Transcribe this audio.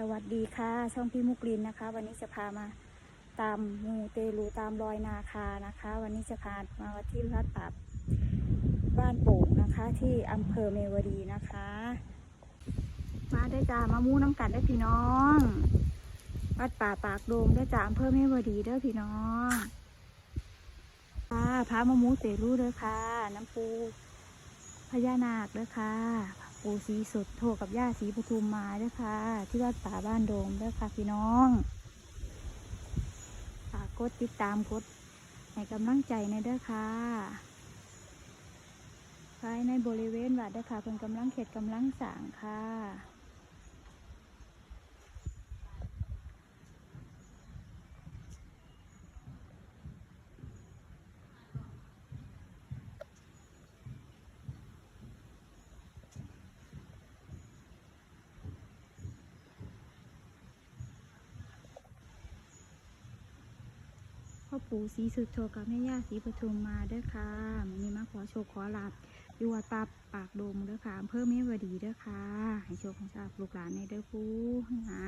สวัสดีค่ะ ช่องพี่มุกลินนะคะ วันนี้จะพามาตามมูเตลูตามรอยนาคานะคะ วันนี้จะพามาที่วัดป่าบ้านโป่งนะคะ ที่อำเภอเมวดีนะคะ มาได้จ้ามามูน้ำกันได้พี่น้อง วัดป่าปากโดมได้จ้าอำเภอเมวดีเด้อพี่น้องค่ะพามามูเตลูเด้อค่ะ น้ำปูพญานาคเด้อค่ะ ปูสีสุดโทกับย่าสีปทุมมาด้วยค่ะ ที่วัดป่าบ้านโดมด้วยค่ะพี่น้องฝากกดติดตามกดให้กำลังใจในด้อค่ะภายในบริเวณวัดด้อค่ะเพิ่นกำลังเขตกำลังสางค่ะ พ่อปู่ศรีสุดโทกับแม่ย่าศรีปทุมมาเด้อค่ะมันนี้มาขอโชคขอลาบอยู่วัดป่าปากดมเด้อค่ะอำเภอเมวดีเด้อค่ะ ให้โชคของชาบลูกหลานในเด้อปู่นะ